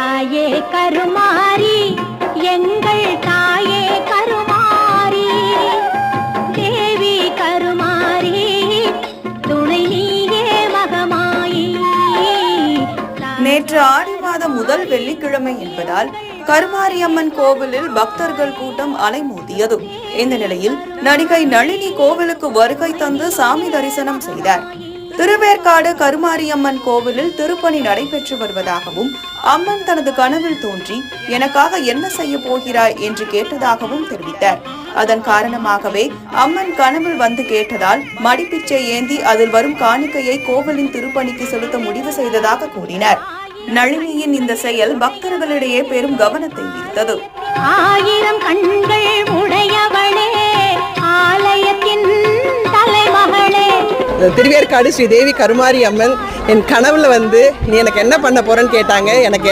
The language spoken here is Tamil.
தாயே கருமாரி எங்கள் தாயே கருமாரி தேவி கருமாரி துணை நீயே மகமாயி. நேற்று ஆடி மாதம் முதல் வெள்ளிக்கிழமை என்பதால் கருமாரியம்மன் கோவிலில் பக்தர்கள் கூட்டம் அலைமோதியது இந்த நிலையில் நடிகை நளினி கோவிலுக்கு வருகை தந்து சாமி தரிசனம் செய்தார். திருவேற்காடு கருமாரியம்மன் கோவிலில் திருப்பணி நடைபெற்று வருவதாகவும் அம்மன் தனது கனவில் தோன்றி எனக்காக என்ன செய்ய போகிறாய்? என்று கேட்டதாகவும் தெரிவித்தார். அதன் காரணமாகவே அம்மன் கனவில் வந்து கேட்டதால் மடிப்பிச்சை ஏந்தி அதில் வரும் காணிக்கையை கோவிலின் திருப்பணிக்கு செலுத்த முடிவு செய்ததாக கூறினார். நளினியின் இந்த செயல் பக்தர்களிடையே பெரும் கவனத்தை ஈர்த்தது. ஆயிரம் கண் திருவேற்காடு ஸ்ரீ தேவி கருமாரி அம்மன் என் கனவுல வந்து நீ எனக்கு என்ன பண்ண போறேன்னு கேட்டாங்க. எனக்கு